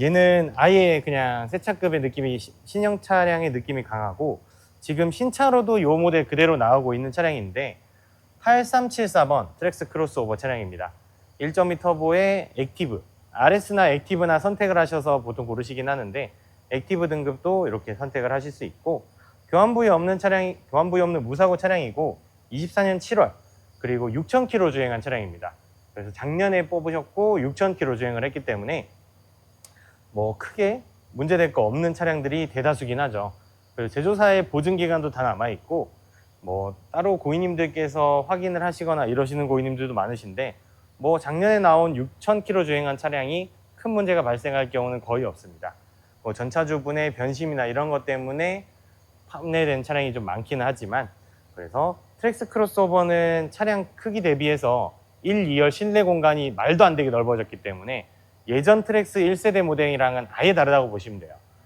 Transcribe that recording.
얘는 아예 그냥 새 차급의 느낌이 시- 신형 차량의 느낌이 강하고 지금 신차로도 이 모델 그대로 나오고 있는 차량인데 8374번 트랙스 크로스오버 차량입니다. 1.2 터보의 액티브 RS나 액티브나 선택을 하셔서 보통 고르시긴 하는데 액티브 등급도 이렇게 선택을 하실 수 있고 교환 부위 없는 차량이 교환 부위 없는 무사고 차량이고 24년 7월 그리고 6,000km 주행한 차량입니다. 그래서 작년에 뽑으셨고 6,000km 주행을 했기 때문에 뭐 크게 문제될 거 없는 차량들이 대다수긴 하죠. 제조사의 보증 기간도 다 남아 있고 뭐 따로 고객님들께서 확인을 하시거나 이러시는 고객님들도 많으신데 뭐 작년에 나온 6,000km 주행한 차량이 큰 문제가 발생할 경우는 거의 없습니다. 뭐 전차주분의 변심이나 이런 것 때문에 판매된 차량이 좀 많기는 하지만 그래서 트랙스 크로스오버는 차량 크기 대비해서 1, 2열 실내 공간이 말도 안 되게 넓어졌기 때문에 예전 트랙스 1세대 모델이랑은 아예 다르다고 보시면 돼요.